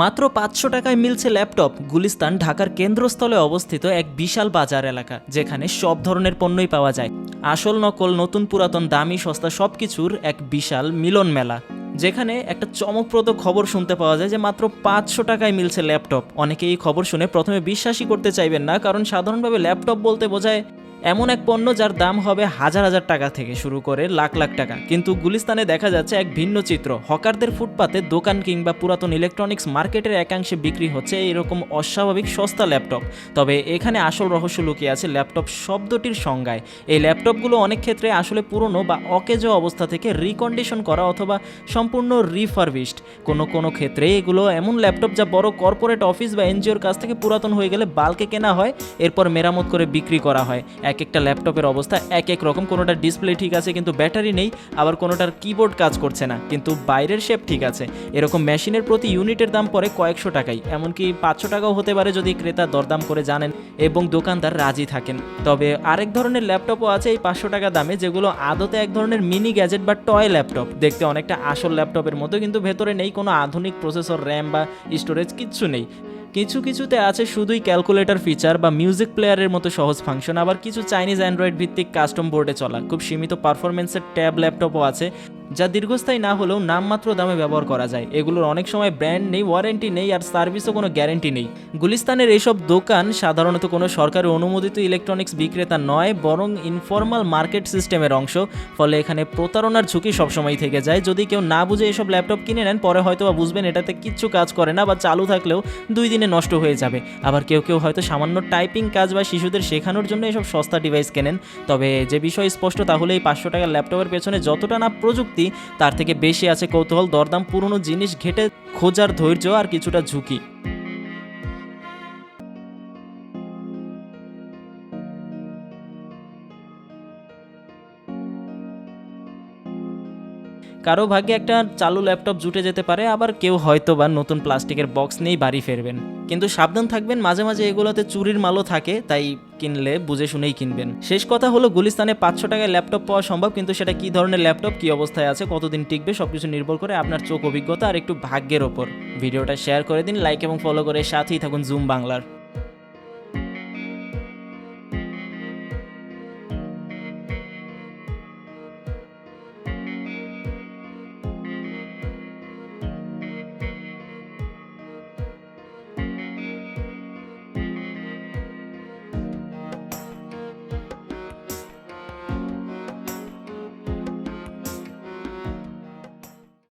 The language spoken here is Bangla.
মাত্র পাঁচশো টাকায় মিলছে ল্যাপটপ, গুলিস্তান, ঢাকার কেন্দ্রস্থলে অবস্থিত এক বিশাল বাজার এলাকা, যেখানে সব ধরনের পণ্যই পাওয়া যায়। আসল নকল, নতুন পুরাতন, দামি, সস্তা সব কিছুর এক বিশাল মিলন মেলা, যেখানে একটা চমকপ্রদ খবর শুনতে পাওয়া যায় যে মাত্র পাঁচশো টাকায় মিলছে ল্যাপটপ। অনেকে এই খবর শুনে প্রথমে বিশ্বাসই করতে চাইবেন না, কারণ সাধারণভাবে ল্যাপটপ বলতে বোঝায় এমন এক পণ্য যার দাম হবে হাজার হাজার টাকা থেকে শুরু করে লাখ লাখ টাকা। কিন্তু গুলিস্তানে দেখা যাচ্ছে এক ভিন্ন চিত্র। হকারদের ফুটপাতে দোকান কিংবা পুরাতন ইলেকট্রনিক্স মার্কেটের একাংশে বিক্রি হচ্ছে এরকম অস্বাভাবিক সস্তা ল্যাপটপ তবে এখানে আসল রহস্য লুকিয়ে আছে ল্যাপটপ শব্দটির সংজ্ঞায়। এই ল্যাপটপগুলো অনেক ক্ষেত্রে আসলে পুরনো বা অকেজো অবস্থা থেকে রিকন্ডিশন করা অথবা সম্পূর্ণ রিফারবিশড কোনো কোনো ক্ষেত্রে এগুলো এমন ল্যাপটপ যা বড় কর্পোরেট অফিস বা এনজিওর কাছ থেকে পুরাতন হয়ে গেলে বাল্কে কেনা হয়, এরপর মেরামত করে বিক্রি করা হয়। এক একটা ল্যাপটপের অবস্থা এক এক রকম। কোনোটার ডিসপ্লে ঠিক আছে, কিন্তু ব্যাটারি নেই, আবার কোনোটার কিবোর্ড কাজ করছে না, কিন্তু বাইরের শেপ ঠিক আছে। এরকম মেশিনের প্রতি ইউনিটের দাম পড়ে কয়েকশো টাকাই এমনকি পাঁচশো টাকাও হতে পারে যদি ক্রেতা দরদাম করে জানেন এবং দোকানদার রাজি থাকেন। তবে আরেক ধরনের ল্যাপটপও আছে এই পাঁচশো টাকা দামে, যেগুলো আদতে এক ধরনের মিনি গ্যাজেট বা টয় ল্যাপটপ। দেখতে অনেকটা আসল ল্যাপটপের মতো, কিন্তু ভেতরে নেই কোনো আধুনিক প্রসেসর র্যাম বা স্টোরেজ কিচ্ছু নেই। কিছু কিছুতে আছে শুধুই ক্যালকুলেটর ফিচার বা মিউজিক প্লেয়ারের মতো সহজ ফাংশন আবার কিছু চাইনিজ অ্যান্ড্রয়েড ভিত্তিক কাস্টম বোর্ডে চলা। খুব সীমিত পারফরমেন্সের ট্যাব ল্যাপটপও আছে। যা দীর্ঘস্থায়ী না হলেও নামমাত্র দামে ব্যবহার করা যায়। এগুলোর অনেক সময় ব্র্যান্ড নেই ওয়ারেন্টি নেই, আর সার্ভিসও কোনো গ্যারেন্টি নেই। গুলিস্তানের এইসব দোকান সাধারণত কোনো সরকারি অনুমোদিত ইলেকট্রনিক্স বিক্রেতা নয়, বরং ইনফর্মাল মার্কেট সিস্টেমের অংশ। ফলে এখানে প্রতারণার ঝুঁকি সবসময় থেকে যায়। যদি কেউ না বুঝে এসব ল্যাপটপ কিনে নেন, পরে হয়তো বা বুঝবেন এটাতে কিচ্ছু কাজ করে না বা চালু থাকলেও দুই দিনে নষ্ট হয়ে যাবে। আবার কেউ কেউ হয়তো সামান্য টাইপিং কাজ বা শিশুদের শেখানোর জন্য এসব সস্তা ডিভাইস কেনেন। তবে যে বিষয় স্পষ্ট তাহলে এই পাঁচশো টাকার ল্যাপটপের পেছনে যতটা না প্রযুক্তি তার থেকে বেশি আছে কৌতূহল, দরদাম, পুরনো জিনিস, ঘেটে খোঁজার ধৈর্য আর কিছুটা ঝুঁকি। কারও ভাগ্যে একটা চালু ল্যাপটপ জুটে যেতে পারে, আবার কেউ হয়তো বা নতুন প্লাস্টিকের বক্স নিয়েই বাড়ি ফেরবেন। কিন্তু সাবধান থাকবেন, মাঝে মাঝে এগুলোতে চুরির মালও থাকে, তাই কিনলে বুঝে শুনেই কিনবেন। শেষ কথা হলো, গুলিস্তানে পাঁচশো টাকায় ল্যাপটপ পাওয়া সম্ভব, কিন্তু সেটা কি ধরনের ল্যাপটপ, কি অবস্থায় আছে, কতদিন টিকবে, সবকিছু নির্ভর করে আপনার চোখ অভিজ্ঞতা আর একটু ভাগ্যের ওপর। ভিডিওটা শেয়ার করে দিন, লাইক এবং ফলো করে সাথেই থাকুন জুম বাংলার।